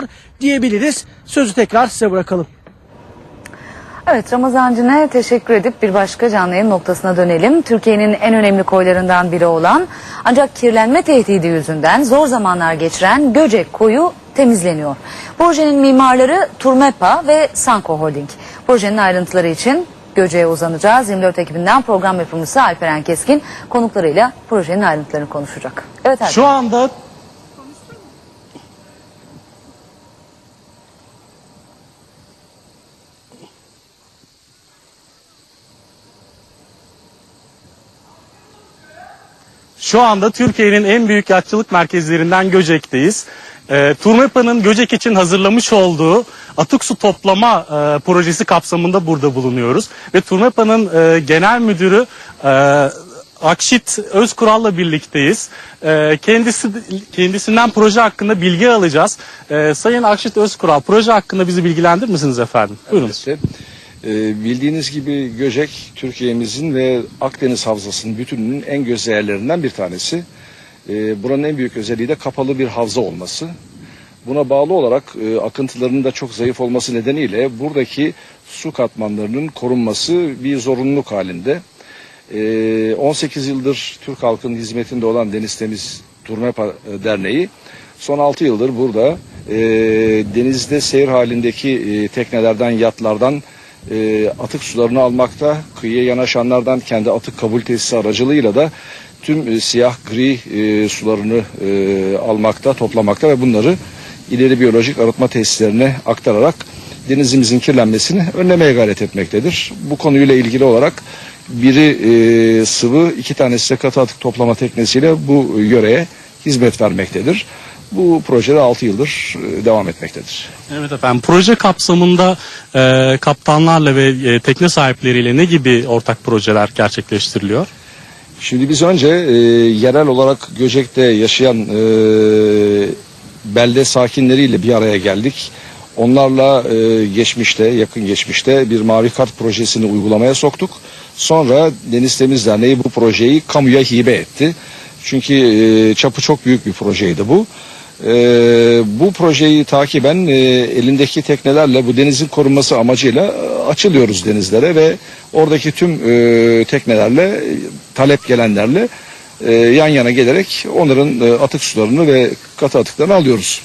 temizleniyor diyebiliriz. Sözü tekrar size bırakalım. Evet Ramazan Cin'e teşekkür edip bir başka canlı yayın noktasına dönelim. Türkiye'nin en önemli koylarından biri olan ancak kirlenme tehdidi yüzünden zor zamanlar geçiren Göcek koyu temizleniyor. Projenin mimarları Turmepa ve Sanko Holding. Projenin ayrıntıları için Göcek'e uzanacağız. 24 ekibinden program yapımcısı Alperen Keskin konuklarıyla projenin ayrıntılarını konuşacak. Evet Alperen. Şu anda Şu anda Türkiye'nin en büyük yatçılık merkezlerinden Göcek'teyiz. E, Turmepa'nın Göcek için hazırlamış olduğu atık su toplama e, projesi kapsamında burada bulunuyoruz. Ve Turmepa'nın e, genel müdürü e, Akşit Özkural'la birlikteyiz. E, kendisi kendisinden proje hakkında bilgi alacağız. E, Sayın Akşit Özkural, proje hakkında bizi bilgilendirir misiniz efendim? Buyurunuz. Elbette. Ee, bildiğiniz gibi Göcek Türkiye'mizin ve Akdeniz Havzası'nın bütününün en göz değerlerinden bir tanesi. Ee, buranın en büyük özelliği de kapalı bir havza olması. Buna bağlı olarak e, akıntılarının da çok zayıf olması nedeniyle buradaki su katmanlarının korunması bir zorunluluk halinde. Ee, 18 yıldır Türk halkının hizmetinde olan Deniz Temiz Turmepa e, Derneği son 6 yıldır burada e, denizde seyir halindeki teknelerden, yatlardan e, atık sularını almakta, kıyıya yanaşanlardan kendi atık kabul tesisi aracılığıyla da tüm e, siyah gri e, sularını e, almakta, toplamakta ve bunları ileri biyolojik arıtma tesislerine aktararak denizimizin kirlenmesini önlemeye gayret etmektedir. Bu konuyla ilgili olarak biri e, sıvı, iki tanesi de katı atık toplama teknesiyle bu yöreye hizmet vermektedir. Bu projede 6 yıldır e, devam etmektedir. Evet efendim. Proje kapsamında e, kaptanlarla ve e, tekne sahipleriyle ne gibi ortak projeler gerçekleştiriliyor? Şimdi biz önce e, yerel olarak Göcek'te yaşayan e, belde sakinleriyle bir araya geldik. Onlarla e, geçmişte, yakın geçmişte bir Mavi Kart projesini uygulamaya soktuk. Sonra Deniz Temiz Derneği bu projeyi kamuya hibe etti. Çünkü e, çapı çok büyük bir projeydi bu. E, bu projeyi takiben e, elindeki teknelerle bu denizin korunması amacıyla e, açılıyoruz denizlere ve oradaki tüm e, teknelerle, e, talep gelenlerle e, yan yana gelerek onların e, atık sularını ve katı atıklarını alıyoruz.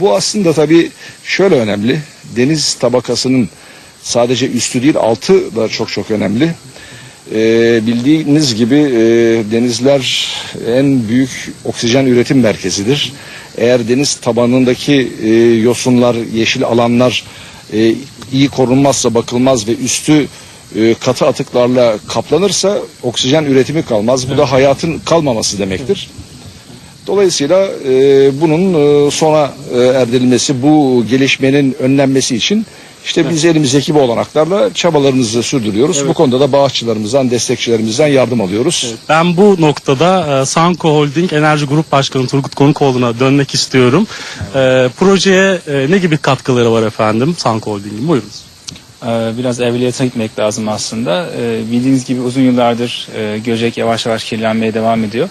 Bu aslında tabii şöyle önemli. Deniz tabakasının sadece üstü değil altı da çok çok önemli. Ee, bildiğiniz gibi e, denizler en büyük oksijen üretim merkezidir. Eğer deniz tabanındaki e, yosunlar, yeşil alanlar e, iyi korunmazsa, bakılmaz ve üstü e, katı atıklarla kaplanırsa oksijen üretimi kalmaz. Bu da hayatın kalmaması demektir. Dolayısıyla e, bunun e, sona e, erdirilmesi, bu gelişmenin önlenmesi için işte biz elimizdeki bu olanaklarla çabalarımızı sürdürüyoruz. Bu konuda da bağışçılarımızdan, destekçilerimizden yardım alıyoruz. Ben bu noktada e, Sanko Holding Enerji Grup Başkanı Turgut Konukoğlu'na dönmek istiyorum. E, projeye e, ne gibi katkıları var efendim Sanko Holding'in? Buyurunuz. Ee, biraz evveliyata gitmek lazım aslında. Ee, Bildiğiniz gibi uzun yıllardır e, Göcek yavaş yavaş kirlenmeye devam ediyor.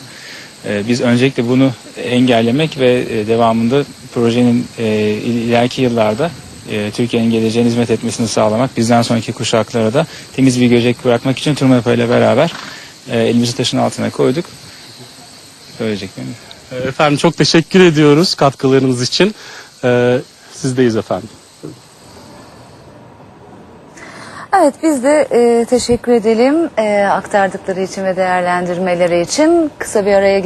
Ee, Biz öncelikle bunu engellemek ve e, devamında projenin e, il- ileriki yıllarda e, Türkiye'nin geleceğine hizmet etmesini sağlamak, bizden sonraki kuşaklara da temiz bir Göcek bırakmak için Turmepa ile beraber e, elimizi taşın altına koyduk. Söyleyeceklerim. E, efendim çok teşekkür ediyoruz katkılarınız için. E, sizdeyiz efendim. Evet biz de e, teşekkür edelim e, aktardıkları için ve değerlendirmeleri için. Kısa bir araya